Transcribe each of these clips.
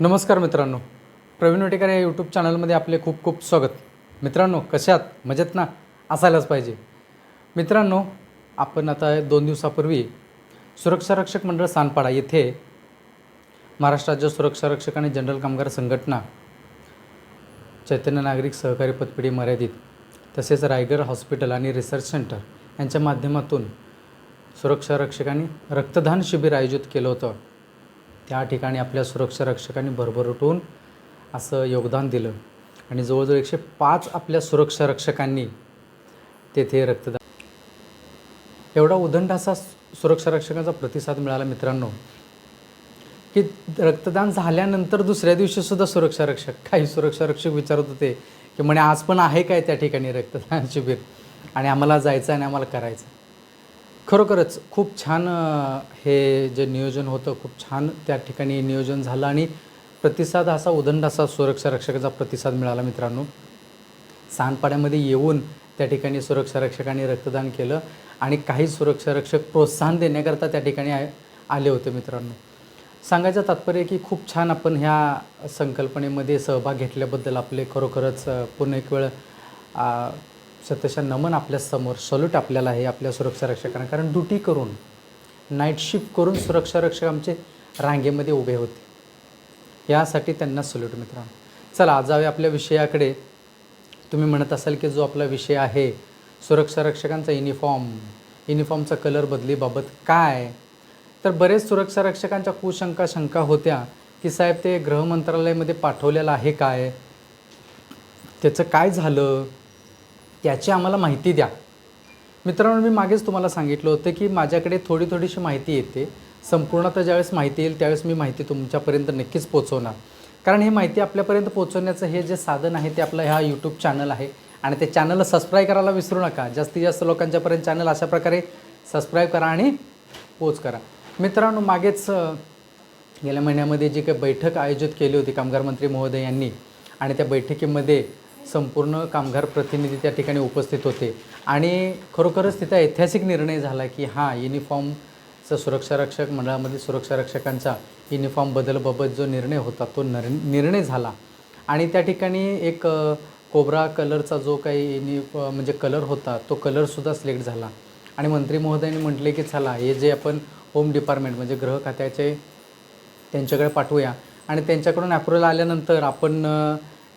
नमस्कार मित्रांनो. प्रवीण वटेकर या यूट्यूब चॅनलमध्ये आपले खूप खूप स्वागत. मित्रांनो कशात मजेत ना? असायलाच पाहिजे. मित्रांनो आपण आता दोन दिवसापूर्वी सुरक्षा रक्षक मंडळ सानपाडा येथे महाराष्ट्र राज्य सुरक्षा रक्षक आणि जनरल कामगार संघटना चैतन्य नागरिक सहकारी पतपिढी मर्यादित तसेच रायगड हॉस्पिटल आणि रिसर्च सेंटर यांच्या माध्यमातून सुरक्षा रक्षकांनी रक्तदान शिबिर आयोजित केलं होतं. त्या ठिकाणी आपल्या सुरक्षा रक्षकांनी भरभरटून असं योगदान दिलं. आणि जवळजवळ एकशे पाच आपल्या सुरक्षा रक्षकांनी तेथे रक्तदान एवढा उदंड असा सुरक्षा रक्षकांचा प्रतिसाद मिळाला मित्रांनो की रक्तदान झाल्यानंतर दुसऱ्या दिवशी सुद्धा सुरक्षा रक्षक काही सुरक्षा रक्षक विचारत होते की म्हणे आज पण आहे काय त्या ठिकाणी रक्तदान शिबिर? आणि आम्हाला जायचं आणि आम्हाला करायचं. खरोखरच खूप छान हे जे नियोजन होतं खूप छान त्या ठिकाणी नियोजन झालं आणि प्रतिसाद असा उदंड असा सुरक्षा रक्षकाचा प्रतिसाद मिळाला मित्रांनो. सांडपाड्यामध्ये येऊन त्या ठिकाणी सुरक्षा रक्षकांनी रक्तदान केलं आणि काही सुरक्षा रक्षक प्रोत्साहन देण्याकरता त्या ठिकाणी आले होते मित्रांनो. सांगायचं तात्पर्य की खूप छान आपण ह्या संकल्पनेमध्ये सहभाग घेतल्याबद्दल आपले खरोखरच पूर्ण पुन्हा एक वेळ आ, सत्यशा नमन आपल्यासमोर सल्यूट आपल्याला आहे आपल्या सुरक्षा रक्षकांना. कारण ड्युटी करून नाईट शिफ्ट करून सुरक्षा रक्षक आमचे रांगेमध्ये उभे होते. यासाठी त्यांना सल्यूट मित्रांनो. चला आज आवे आपल्या विषयाकडे. तुम्ही म्हणत असाल की जो आपला विषय आहे सुरक्षा रक्षकांचा युनिफॉर्म युनिफॉर्मचा कलर बदलीबाबत काय? तर बरेच सुरक्षा रक्षकांच्या कुशंका शंका होत्या की साहेब ते गृह मंत्रालयामध्ये पाठवलेलं आहे काय? त्याचं काय झालं? याची आम्हाला माहिती द्या. मित्रांनो मी मागेच तुम्हाला सांगितलं होतं की माझ्याकडे थोडी थोडीशी माहिती येते. संपूर्णतः ज्यावेळेस माहिती येईल त्यावेळेस मी माहिती तुमच्यापर्यंत नक्कीच पोचवणार कारण ही माहिती आपल्यापर्यंत पोचवण्याचं हे जे साधन आहे ते आपलं ह्या यूट्यूब चॅनल आहे. आणि ते चॅनलला सबस्क्राईब करायला विसरू नका. जास्तीत जास्त लोकांच्यापर्यंत चॅनल अशा प्रकारे सबस्क्राईब करा आणि पोच करा. मित्रांनो मागेच गेल्या महिन्यामध्ये जी काही बैठक आयोजित केली होती कामगार मंत्री महोदय यांनी आणि त्या बैठकीमध्ये संपूर्ण कामगार प्रतिनिधी त्या ठिकाणी उपस्थित होते. आणि खरोखरच तिथं ऐतिहासिक निर्णय झाला की हां युनिफॉर्मचा सुरक्षा रक्षक मंडळामध्ये सुरक्षा रक्षकांचा युनिफॉर्म बदलबाबत जो निर्णय होता तो नर निर्णय झाला. आणि त्या ठिकाणी एक कोबरा कोब्रा कलरचा जो काही युनि म्हणजे कलर होता तो कलरसुद्धा सिलेक्ट झाला. आणि मंत्री महोदयांनी म्हटले की चला हे जे आपण होम डिपार्टमेंट म्हणजे गृह खात्याचे त्यांच्याकडे पाठवूया. आणि त्यांच्याकडून अप्रुव्हल आल्यानंतर आपण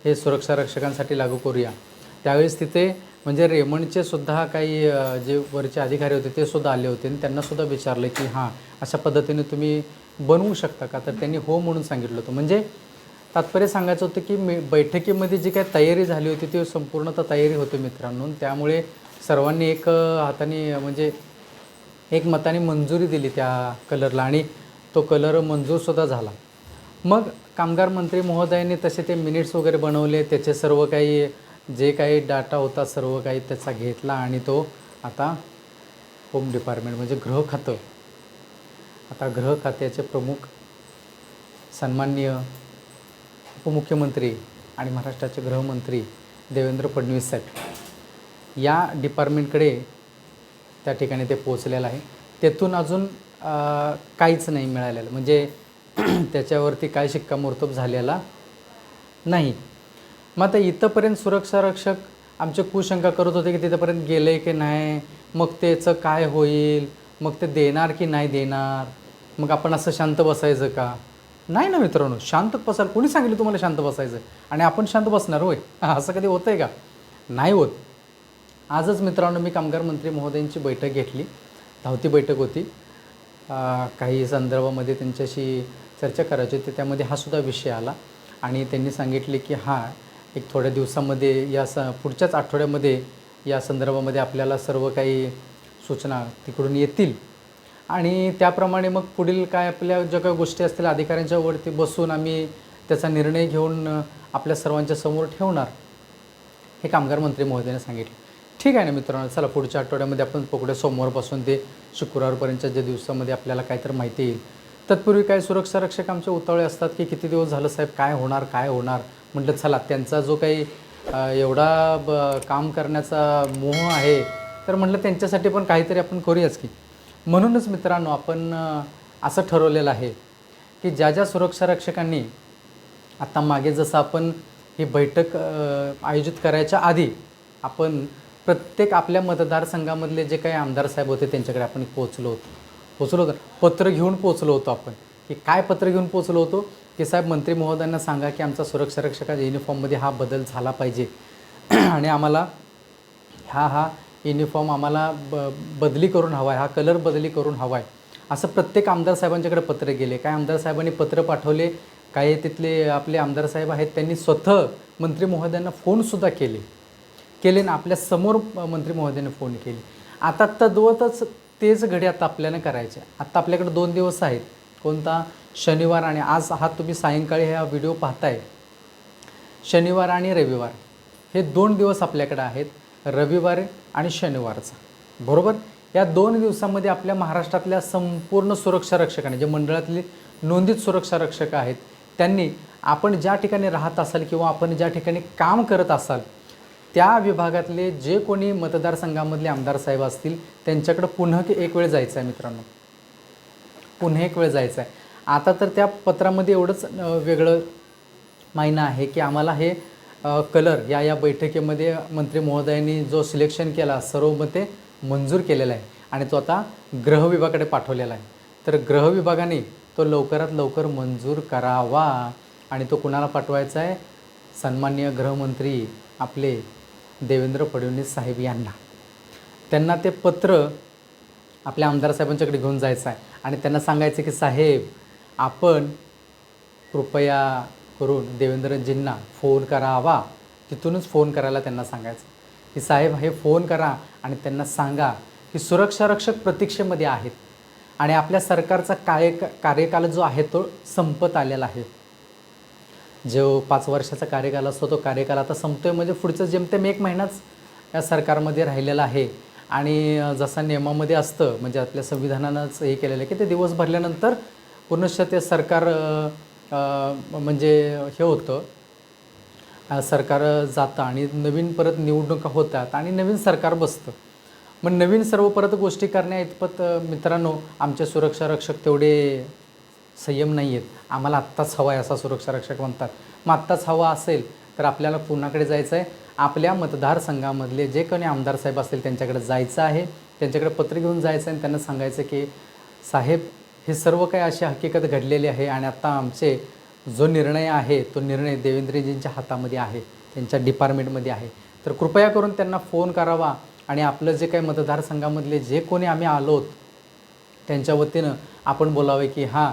हे सुरक्षा रक्षकांसाठी लागू करूया. त्यावेळेस तिथे म्हणजे रेमंडचे सुद्धा काही जे वरचे अधिकारी होते ते सुद्धा आले होते आणि त्यांनासुद्धा विचारलं की हां अशा पद्धतीने तुम्ही बनवू शकता का? तर त्यांनी हो म्हणून सांगितलं होतं. म्हणजे तात्पर्य सांगायचं होतं की मी बैठकीमध्ये जी काही तयारी झाली होती ती संपूर्णतः तयारी होती मित्रांनो. त्यामुळे सर्वांनी एक हाताने म्हणजे एक मताने मंजुरी दिली त्या कलरला आणि तो कलर मंजूरसुद्धा झाला. मग कामगार मंत्री महोदयांनी तसे ते मिनिट्स वगैरे बनवले त्याचे सर्व काही जे काही डाटा होता सर्व काही त्याचा घेतला आणि तो आता होम डिपार्टमेंट म्हणजे गृह खातं. आता गृह खात्याचे प्रमुख सन्माननीय उपमुख्यमंत्री आणि महाराष्ट्राचे गृहमंत्री देवेंद्र फडणवीस साहेब. या डिपार्टमेंटकडे त्या ठिकाणी ते पोचलेलं आहे. तेथून अजून काहीच नाही मिळालेलं. म्हणजे त्याच्यावरती काय शिक्कामोर्तब झालेला नाही. मग आता इथंपर्यंत सुरक्षा रक्षक आमचे कुशंका करत होते की तिथंपर्यंत गेले की नाही? मग त्याचं काय होईल? मग ते देणार की नाही देणार? मग आपण असं शांत बसायचं का? नाही ना मित्रांनो शांत बसायला कोणी सांगितलं तुम्हाला शांत बसायचं? आणि आपण शांत बसणार होय. असं कधी होतं आहे का? नाही होत. आजच मित्रांनो मी कामगार मंत्री महोदयांची बैठक घेतली. धावती बैठक होती. काही संदर्भामध्ये त्यांच्याशी चर्चा करायची होती. त्यामध्ये हा सुद्धा विषय आला. आणि त्यांनी सांगितले की हां एक थोड्या दिवसामध्ये या स पुढच्याच आठवड्यामध्ये या संदर्भामध्ये आपल्याला सर्व काही सूचना तिकडून येतील. आणि त्याप्रमाणे मग पुढील काय आपल्या ज्या काही गोष्टी असतील अधिकाऱ्यांच्या वरती बसून आम्ही त्याचा निर्णय घेऊन आपल्या सर्वांच्या समोर ठेवणार हे कामगार मंत्री महोदयाने सांगितले. ठीक आहे ना मित्रांनो चला पुढच्या आठवड्यामध्ये आपण पकडूया. सोमवारपासून ते शुक्रवारपर्यंतच्या ज्या दिवसामध्ये आपल्याला काहीतरी माहिती येईल. तत्पूर्वी काही सुरक्षा रक्षक आमचे उतावळे असतात की किती दिवस झालं साहेब काय होणार काय होणार? म्हटलं चला त्यांचा जो काही एवढा ब काम करण्याचा मोह आहे तर म्हटलं त्यांच्यासाठी पण काहीतरी आपण करूयाच की. म्हणूनच मित्रांनो आपण असं ठरवलेलं आहे की ज्या ज्या सुरक्षा रक्षकांनी आता मागे जसं आपण ही बैठक आयोजित करायच्या आधी आपण प्रत्येक आपल्या मतदारसंघामधले जे काही आमदार साहेब होते त्यांच्याकडे आपण पोहोचलो होतो. पोचलो होतो. पत्र घेऊन पोचलो होतो आपण. की काय पत्र घेऊन पोचलो होतो? की साहेब मंत्री महोदयांना सांगा की आमचा सुरक्षा रक्षकाच्या युनिफॉर्ममध्ये हा बदल झाला पाहिजे. आणि आम्हाला हा हा युनिफॉर्म आम्हाला ब बदली करून हवा आहे. हा कलर बदली करून हवा आहे. असं प्रत्येक आमदार साहेबांच्याकडे पत्र गेले. काय आमदार साहेबांनी पत्र पाठवले? काही तिथले आपले आमदार साहेब आहेत त्यांनी स्वतः मंत्री महोदयांना फोनसुद्धा केले. केले ना आपल्यासमोर मंत्री महोदयांनी फोन केले. आता तद्वतच तेच घडी आता आपल्याला करायचे. आत्ता आपल्याकडे दोन दिवस आहेत. कोणता? शनिवार आणि आज हा तुम्ही सायंकाळी हा व्हिडिओ पाहताय. शनिवार आणि रविवार हे दोन दिवस आपल्याकडे आहेत. रविवार आणि शनिवारचा. बरोबर? या दोन दिवसामध्ये आपल्या महाराष्ट्रातल्या संपूर्ण सुरक्षा रक्षकांनी जे मंडळातले नोंदित सुरक्षा रक्षक आहेत त्यांनी आपण ज्या ठिकाणी राहत असाल किंवा आपण ज्या ठिकाणी काम करत असाल त्या विभागातले जे कोणी मतदारसंघामधले आमदार साहेब असतील त्यांच्याकडं पुन्हा एक वेळ जायचं आहे मित्रांनो? पुन्हा एक वेळ जायचं आहे आता तर त्या पत्रामध्ये एवढंच वेगळं मायना आहे की आम्हाला हे कलर या या बैठकीमध्ये मंत्री महोदयांनी जो सिलेक्शन केला सर्व मते मंजूर केलेला आहे आणि तो आता गृह विभागाकडे पाठवलेला आहे. तर गृह विभागाने तो लवकरात लवकर मंजूर करावा आणि तो कुणाला पाठवायचा आहे? सन्माननीय गृहमंत्री आपले देवेंद्र फडणवीस साहेब यांना. त्यांना ते पत्र आपल्या आमदार साहेबांच्याकडे घेऊन जायचं आहे. आणि त्यांना सांगायचं की साहेब आपण कृपया करून देवेंद्रजींना फोन करावा. तिथूनच फोन करायला त्यांना सांगायचं की साहेब हे फोन करा आणि त्यांना सांगा की सुरक्षारक्षक प्रतीक्षेमध्ये आहेत. आणि आपल्या सरकारचा काय कार्यकाल जो आहे तो संपत आलेला आहे. जो पाच वर्षाचा कार्यकाल असतो तो कार्यकाल आता संपतोय. म्हणजे पुढचं जेमतेम एक महिनाच या सरकारमध्ये राहिलेला आहे. आणि जसा नियमामध्ये असतं म्हणजे आपल्या संविधानानंच हे केलेलं आहे की ते दिवस भरल्यानंतर पूर्णश ते सरकार म्हणजे हे होतं. सरकार जातं आणि नवीन परत निवडणुका होतात आणि नवीन सरकार बसतं. मग नवीन सर्व परत गोष्टी करण्या इतपत मित्रांनो आमचे सुरक्षा रक्षक तेवढे संयम नाही आहेत. आम्हाला आत्ताच हवा आहे असा सुरक्षा रक्षक म्हणतात. मग आत्ताच हवा असेल तर आपल्याला पुण्याकडे जायचं आहे? आपल्या मतदारसंघामधले जे कोणी आमदार साहेब असतील त्यांच्याकडे जायचं आहे. त्यांच्याकडे पत्र घेऊन जायचं आहे आणि त्यांना सांगायचं की साहेब हे सर्व काही अशी हकीकत घडलेली आहे आणि आता आमचे जो निर्णय आहे तो निर्णय देवेंद्रजींच्या हातामध्ये आहे त्यांच्या डिपार्टमेंटमध्ये आहे. तर कृपया करून त्यांना फोन करावा आणि आपलं जे काही मतदारसंघामधले जे कोणी आम्ही आलोत त्यांच्या वतीनं आपण बोलावे की हां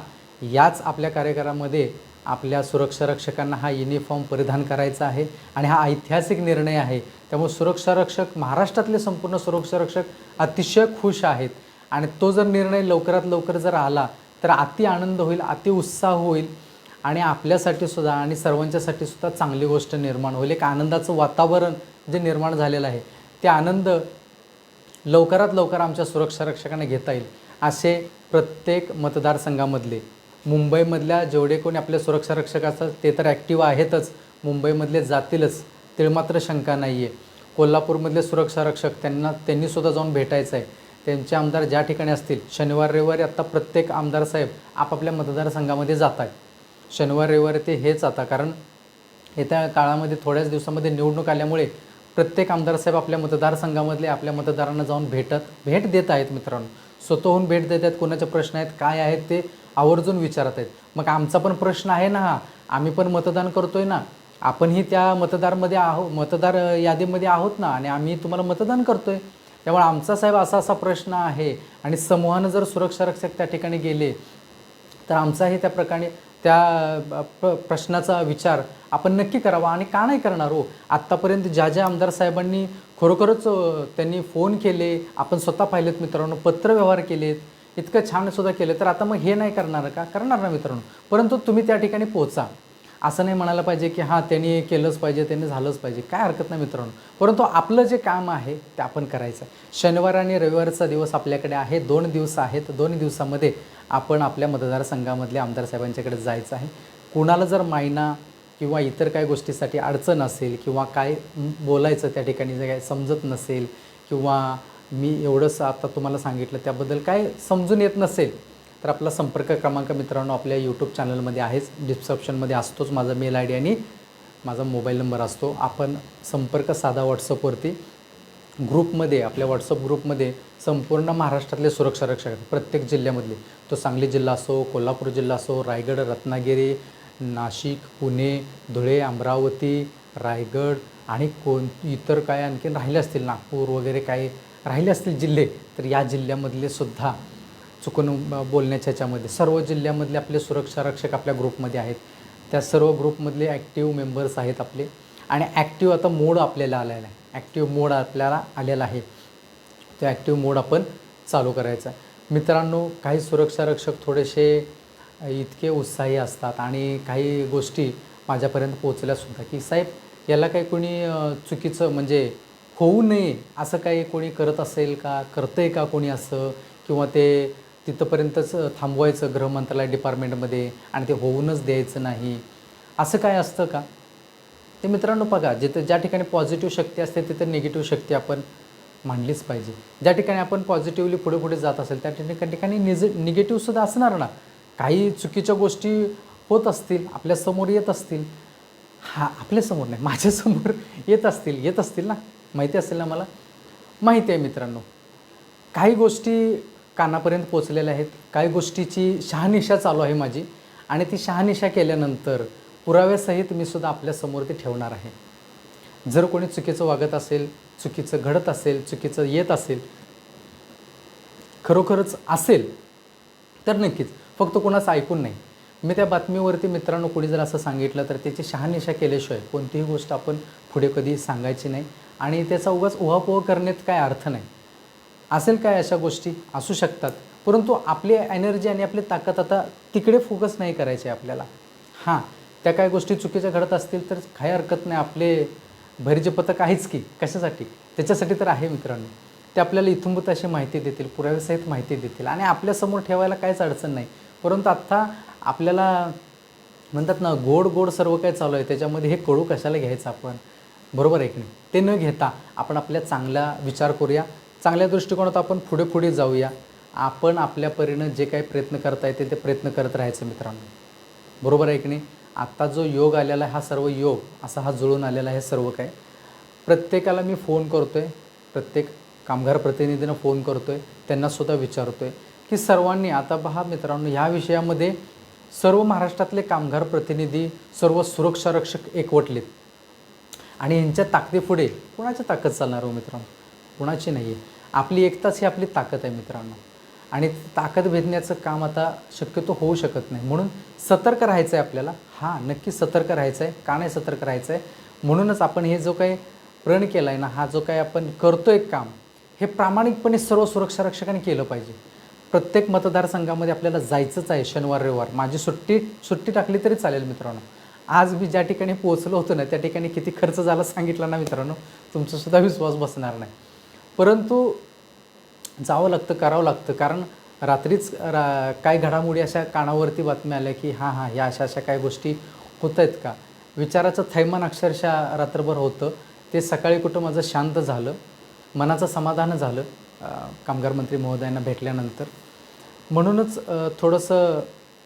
याच आपल्या कार्यक्रमामध्ये आपल्या सुरक्षा रक्षकांना हा युनिफॉर्म परिधान करायचा आहे आणि हा ऐतिहासिक निर्णय आहे. त्यामुळे सुरक्षा रक्षक महाराष्ट्रातले संपूर्ण सुरक्षा रक्षक अतिशय खुश आहेत. आणि तो जर निर्णय लवकरात लवकर जर आला तर अति आनंद होईल अति उत्साह होईल आणि आपल्यासाठी सुद्धा आणि सर्वांच्यासाठी सुद्धा चांगली गोष्ट निर्माण होईल. एक आनंदाचं वातावरण जे निर्माण झालेलं आहे ते आनंद लवकरात लवकर आमच्या सुरक्षा रक्षकांना घेता येईल असे प्रत्येक मतदारसंघामधले मुंबईमधल्या जेवढे कोणी आपले सुरक्षा रक्षक असतात ते तर ॲक्टिव्ह आहेतच. मुंबईमधले जातीलच. ते मात्र शंका नाही आहे कोल्हापूरमधले सुरक्षा रक्षक त्यांना त्यांनीसुद्धा जाऊन भेटायचं आहे त्यांचे आमदार ज्या ठिकाणी असतील शनिवार रविवारी आत्ता प्रत्येक आमदार साहेब आपापल्या मतदारसंघामध्ये जात आहेत शनिवार रविवारी ते हेच आता कारण येत्या काळामध्ये थोड्याच दिवसामध्ये निवडणूक आल्यामुळे प्रत्येक आमदार साहेब आपल्या मतदारसंघामधले आपल्या मतदारांना जाऊन भेटत भेट देत आहेत मित्रांनो. स्वतःहून भेट देत आहेत कोणाचे प्रश्न आहेत काय आहेत ते आवर्जून विचारत आहेत. मग आमचा पण प्रश्न आहे ना हा. आम्ही पण मतदान करतोय ना. आपणही त्या मतदारमध्ये आहो मतदार यादीमध्ये आहोत ना आणि आम्ही तुम्हाला मतदान करतोय. त्यामुळे आमचा साहेब असा असा प्रश्न आहे आणि समूहानं जर सुरक्षा रक्षक त्या ठिकाणी गेले तर आमचाही त्या प्रकारे त्या प्र प्रश्नाचा विचार आपण नक्की करावा आणि का नाही करणार हो? आत्तापर्यंत ज्या ज्या आमदार साहेबांनी खरोखरच त्यांनी फोन केले. आपण स्वतः पाहिलेत मित्रांनो पत्रव्यवहार केलेत. इतकं छान सुद्धा केलं तर आता मग हे नाही करणार का? करणार ना मित्रांनो. परंतु तुम्ही त्या ठिकाणी पोहोचा. असं नाही म्हणायला पाहिजे की हां त्यांनी केलंच पाहिजे त्यांनी झालंच पाहिजे. काय हरकत नाही मित्रांनो. परंतु आपलं जे काम आहे ते आपण करायचं. आहे शनिवार आणि रविवारचा दिवस आपल्याकडे आहे. दोन दिवस आहेत. दोन दिवसामध्ये आपण आपल्या मतदारसंघामधल्या आमदार साहेबांच्याकडे जायचं आहे. कुणाला जर मायना किंवा इतर काही गोष्टीसाठी अडचण असेल किंवा काय बोलायचं त्या ठिकाणी जे काय समजत नसेल किंवा मी एवढंच आता तुम्हाला सांगितलं त्याबद्दल काय समजून येत नसेल तर आपला संपर्क क्रमांक मित्रांनो आपल्या यूट्यूब चॅनलमध्ये आहेच. डिस्क्रिप्शनमध्ये असतोच माझा मेल आय डी आणि माझा मोबाईल नंबर असतो. आपण संपर्क साधा व्हॉट्सअपवरती ग्रुपमध्ये आपल्या व्हॉट्सअप ग्रुपमध्ये संपूर्ण महाराष्ट्रातले सुरक्षा रक्षक प्रत्येक जिल्ह्यामधले. तो सांगली जिल्हा असो कोल्हापूर जिल्हा असो रायगड रत्नागिरी नाशिक पुणे धुळे अमरावती रायगड आणि कोण इतर काय आणखीन राहिले असतील नागपूर वगैरे काय राहिले असतील जिल्हे तर या जिल्ह्यामधले सुद्धा चुकून बोलण्याच्या ह्याच्यामध्ये सर्व जिल्ह्यामधले आपले सुरक्षा रक्षक आपल्या ग्रुपमध्ये आहेत. त्या सर्व ग्रुपमधले ॲक्टिव्ह मेंबर्स आहेत आपले. आणि ॲक्टिव्ह आता मोड आपल्याला आलेला आहे. ॲक्टिव्ह मोड आपल्याला आलेला आहे. तो ॲक्टिव्ह मोड आपण चालू करायचा आहे. मित्रांनो काही सुरक्षा रक्षक थोडेसे इतके उत्साही असतात आणि काही गोष्टी माझ्यापर्यंत पोचल्यासुद्धा की साहेब याला काही कोणी चुकीचं म्हणजे होऊ नये असं काही कोणी करत असेल का? करतं आहे का कोणी असं? किंवा ते तिथंपर्यंतच थांबवायचं गृहमंत्रालय डिपार्टमेंटमध्ये आणि ते होऊनच द्यायचं नाही? असं काय असतं का? ते मित्रांनो बघा जिथं ज्या ठिकाणी पॉझिटिव्ह शक्ती असते तिथे निगेटिव्ह शक्ती आपण मांडलीच पाहिजे. ज्या ठिकाणी आपण पॉझिटिव्हली पुढे पुढे जात असेल त्या ठिकाणी ठिकाणी निज निगेटिव्हसुद्धा असणार ना? काही चुकीच्या गोष्टी होत असतील आपल्यासमोर येत असतील. हा आपल्यासमोर नाही माझ्यासमोर येत असतील येत असतील ना? माहिती असेल ना मला? माहिती आहे मित्रांनो. काही गोष्टी कानापर्यंत पोचलेल्या आहेत काही गोष्टीची शहानिशा चालू आहे माझी आणि ती शहानिशा केल्यानंतर पुराव्यासहित मी सुद्धा आपल्यासमोर ते ठेवणार आहे. जर कोणी चुकीचं वागत असेल चुकीचं घडत असेल चुकीचं येत असेल खरोखरच असेल तर नक्कीच फक्त कोणाचं ऐकून नाही. मी त्या बातमीवरती मित्रांनो कोणी जर असं सांगितलं तर त्याची शहानिशा केल्याशिवाय कोणतीही गोष्ट आपण पुढे कधी सांगायची नाही आणि त्याचा उगाच उहापोह करण्यात काय अर्थ नाही. असेल काय अशा गोष्टी? असू शकतात. परंतु आपली एनर्जी आणि आपली ताकद आता तिकडे फोकस नाही करायची आपल्याला. हां त्या काय गोष्टी चुकीच्या घडत असतील तर काही हरकत नाही. आपले भरीचे पथक आहेच की कशासाठी? त्याच्यासाठी तर आहे मित्रांनो. ते आपल्याला इथूनभूत अशी माहिती देतील पुराव्यासहित माहिती देतील आणि आपल्यासमोर ठेवायला काहीच अडचण नाही. परंतु आत्ता आपल्याला म्हणतात ना गोड गोड सर्व काय चालू आहे. त्याच्यामध्ये हे कळू कशाला घ्यायचं आपण? बरोबर आहे की नाही? ते न घेता आपण आपल्या चांगला विचार करूया. चांगल्या दृष्टिकोनात आपण पुढे पुढे जाऊया. आपण आपल्या परीनं जे काही प्रयत्न करता येते ते प्रयत्न करत राहायचं मित्रांनो. बरोबर आहे की नाही? आत्ता जो योग आलेला आहे हा सर्व योग असा हा जुळून आलेला आहे सर्व काय प्रत्येकाला मी फोन करतो आहे प्रत्येक कामगार प्रतिनिधींना फोन करतो आहे त्यांनासुद्धा विचारतो आहे की सर्वांनी आता पहा मित्रांनो ह्या विषयामध्ये सर्व महाराष्ट्रातले कामगार प्रतिनिधी सर्व सुरक्षा रक्षक एकवटलेत. आणि यांच्या ताकदीपुढे कुणाची ताकद चालणार हो मित्रांनो? कुणाची नाही आहे आपली एकताच ही आपली ताकद आहे मित्रांनो. आणि ताकद भेदण्याचं काम आता शक्यतो होऊ शकत नाही. म्हणून सतर्क राहायचं आहे आपल्याला. हां नक्की सतर्क राहायचं आहे का नाही सतर्क राहायचं आहे म्हणूनच आपण हे जो काही प्रण केला आहे ना हा जो काही आपण करतो एक काम हे प्रामाणिकपणे सर्व सुरक्षा रक्षकांनी केलं पाहिजे. प्रत्येक मतदारसंघामध्ये आपल्याला जायचंच आहे शनिवार रविवार. माझी सुट्टी सुट्टी टाकली तरी चालेल मित्रांनो. आज मी ज्या ठिकाणी पोहोचलो होतो ना त्या ठिकाणी किती खर्च झाला सांगितलं ना मित्रांनो तुमचासुद्धा विश्वास बसणार नाही. परंतु जावं लागतं करावं लागतं. कारण रात्रीच रा काय घडामोडी अशा कानावरती बातम्या आल्या की हां हां ह्या अशा अशा काय गोष्टी होत आहेत का? विचाराचं थैमान अक्षरशः रात्रभर होतं. ते सकाळी कुठं माझं शांत झालं. मनाचं समाधान झालं. कामगार मंत्री महोदयांना भेटल्यानंतर. म्हणूनच थोडंसं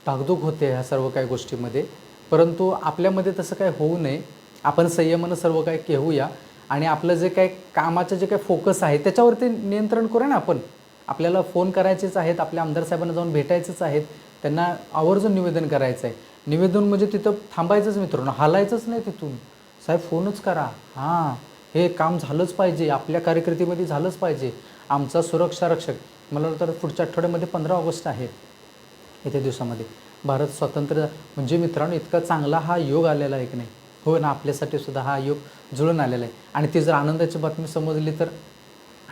धाकधूक होते ह्या सर्व काही गोष्टीमध्ये. परंतु आपल्यामध्ये तसं काय होऊ नये. आपण संयमानं सर्व काही घेऊया आणि आपलं जे काही कामाचं जे काही फोकस आहे त्याच्यावरती नियंत्रण करूया ना आपण. आपल्याला फोन करायचेच आहेत आपल्या आमदार साहेबांना जाऊन भेटायचंच आहेत. त्यांना आवर्जून निवेदन करायचं आहे. निवेदन म्हणजे तिथं थांबायचंच मित्रांनो हालायचंच नाही तिथून. साहेब फोनच करा. हां हे काम झालंच पाहिजे. आपल्या कार्यकर्तीमध्ये झालंच पाहिजे. आमचा सुरक्षा रक्षक मला तर पुढच्या आठवड्यामध्ये पंधरा ऑगस्ट आहे येत्या दिवसामध्ये. भारत स्वातंत्र्य म्हणजे मित्रांनो इतका चांगला हा योग आलेला आहे की नाही? हो ना आपल्यासाठी सुद्धा हा योग जुळून आलेला आहे. आणि ती जर आनंदाची बातमी समजली तर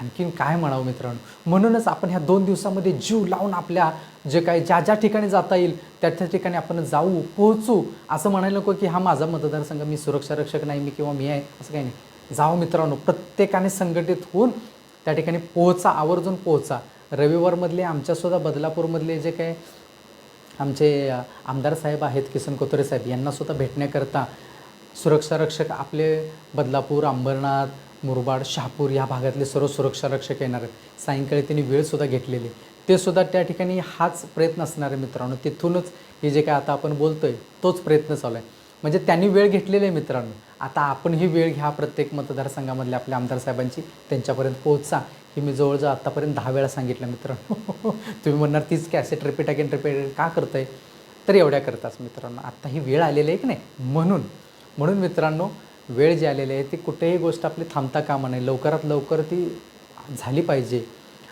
आणखीन काय म्हणावं मित्रांनो? म्हणूनच आपण ह्या दोन दिवसामध्ये जीव लावून आपल्या जे काही ज्या ज्या ठिकाणी जाता येईल त्या त्या ठिकाणी आपण जाऊ पोहोचू असं म्हणायला नको की हा माझा मतदारसंघ मी सुरक्षा रक्षक नाही मी किंवा मी आहे असं काही नाही. जाऊ मित्रांनो प्रत्येकाने संघटित होऊन त्या ठिकाणी पोहोचा आवर्जून पोहोचा. रविवारमधले आमच्यासुद्धा बदलापूरमधले जे काय आमचे आमदार साहेब आहेत किसन कोतरे साहेब यांनासुद्धा भेटण्याकरता सुरक्षा रक्षक आपले बदलापूर अंबरनाथ मुरबाड शहापूर या भागातले सर्व सुरक्षा रक्षक येणार आहेत. सायंकाळी त्यांनी वेळसुद्धा घेतलेली. ते सुद्धा त्या ठिकाणी हाच प्रयत्न असणार आहे मित्रांनो. तिथूनच हे जे काय आता आपण बोलतोय तोच प्रयत्न चालू आहे. म्हणजे त्यांनी वेळ घेतलेली आहे मित्रांनो. आता आपण ही वेळ घ्या प्रत्येक मतदारसंघामधल्या आपल्या आमदार साहेबांची. त्यांच्यापर्यंत पोहोचा. हे मी जवळजवळ आत्तापर्यंत दहा वेळा सांगितलं मित्रांनो तुम्ही म्हणणार तीच कॅसेट रिपीट अगेन रिपीट का करताय? तर एवढ्या करताच मित्रांनो. आत्ता ही वेळ आलेली आहे की नाही? म्हणून म्हणून मित्रांनो वेळ जी आलेली आहे ती कुठेही गोष्ट आपली थांबता कामा नाही लवकरात लवकर ती झाली पाहिजे.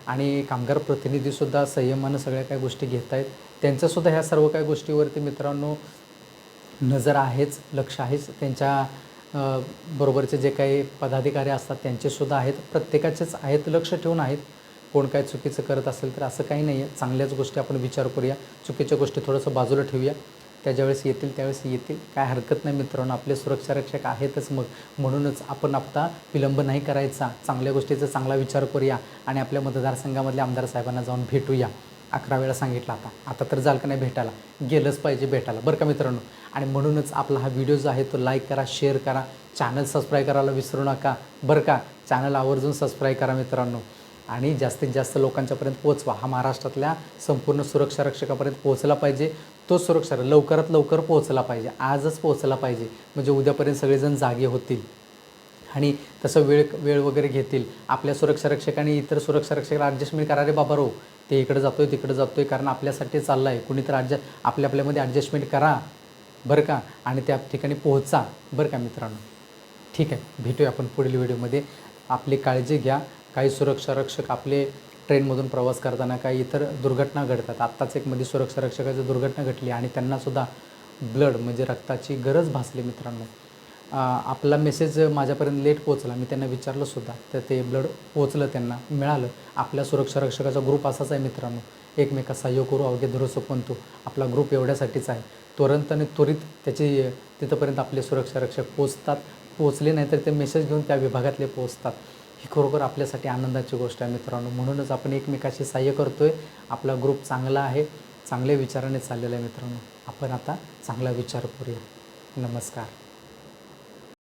आणि कामगार प्रतिनिधीसुद्धा संयमानं सगळ्या काही गोष्टी घेत आहेत. त्यांचंसुद्धा ह्या सर्व काही गोष्टीवरती मित्रांनो नजर आहेच लक्ष आहेच. त्यांच्या बरोबरचे जे काही पदाधिकारी असतात त्यांचेसुद्धा आहेत. प्रत्येकाचेच आहेत लक्ष ठेवून आहेत. कोण काय चुकीचं करत असेल तर असं काही नाही आहे चांगल्याच गोष्टी आपण विचार करूया. चुकीच्या गोष्टी थोडंसं बाजूला ठेवूया. त्या ज्यावेळेस येतील त्यावेळेस येतील. काय हरकत नाही मित्रांनो. आपले सुरक्षारक्षक आहेतच मग. म्हणूनच आपण आता विलंब नाही करायचा. चांगल्या गोष्टीचा चांगला विचार करूया आणि आपल्या मतदारसंघामधल्या आमदार साहेबांना जाऊन भेटूया. अकरा वेळा सांगितलं आता. आता तर झालं का नाही भेटायला? गेलंच पाहिजे भेटायला. बरं का मित्रांनो? आणि म्हणूनच आपला हा व्हिडिओ जो आहे तो लाईक करा शेअर करा. चॅनल सबस्क्राईब करायला विसरू नका. बरं का? चॅनल आवर्जून सबस्क्राईब करा मित्रांनो. आणि जास्तीत जास्त लोकांच्यापर्यंत पोहोचवा. हा महाराष्ट्रातल्या संपूर्ण सुरक्षा रक्षकापर्यंत पोहोचला पाहिजे. तो सुरक्षा लवकरात लवकर पोहोचला पाहिजे. आजच पोहोचला पाहिजे. म्हणजे उद्यापर्यंत सगळेजण जागे होतील. आणि तसं वेळ वेळ वगैरे घेतील. आपल्या सुरक्षा रक्षकांनी आणि इतर सुरक्षा रक्षक ॲडजस्टमेंट करा रे बाबा रो ते इकडं जातो आहे तिकडं जातो आहे कारण आपल्यासाठी चाललं आहे कुणी तर ॲडजस्ट आपल्या आपल्यामध्ये ॲडजस्टमेंट करा बरं का? आणि त्या ठिकाणी पोहोचा बरं का मित्रांनो? ठीक आहे भेटूया आपण पुढील व्हिडिओमध्ये. आपली काळजी घ्या. काही सुरक्षा रक्षक आपले ट्रेनमधून प्रवास करताना काही इतर दुर्घटना घडतात. आत्ताच एक मध्ये सुरक्षा रक्षकाची दुर्घटना घडली आणि त्यांनासुद्धा ब्लड म्हणजे रक्ताची गरज भासली मित्रांनो. आपला मेसेज माझ्यापर्यंत लेट पोहोचला. मी त्यांना विचारलंसुद्धा तर ते ब्लड पोहोचलं त्यांना. मिळालं. आपल्या सुरक्षा रक्षकाचा ग्रुप असाच आहे मित्रांनो. एकमेका सहाय्य करू अवघे धुरसो पंतू आपला ग्रुप एवढ्यासाठीच आहे. तुरंत आणि त्वरित त्याची तिथंपर्यंत आपले सुरक्षा रक्षक पोचतात पोचले नाही तर ते मेसेज घेऊन त्या विभागातले पोचतात ही खरोखर आपल्यासाठी आनंदाची गोष्ट आहे मित्रांनो. म्हणूनच आपण एकमेकाशी सहाय्य करतोय. आपला ग्रुप चांगला आहे. चांगल्या विचाराने चाललेला आहे मित्रांनो. आपण आता चांगला विचार करूया. नमस्कार.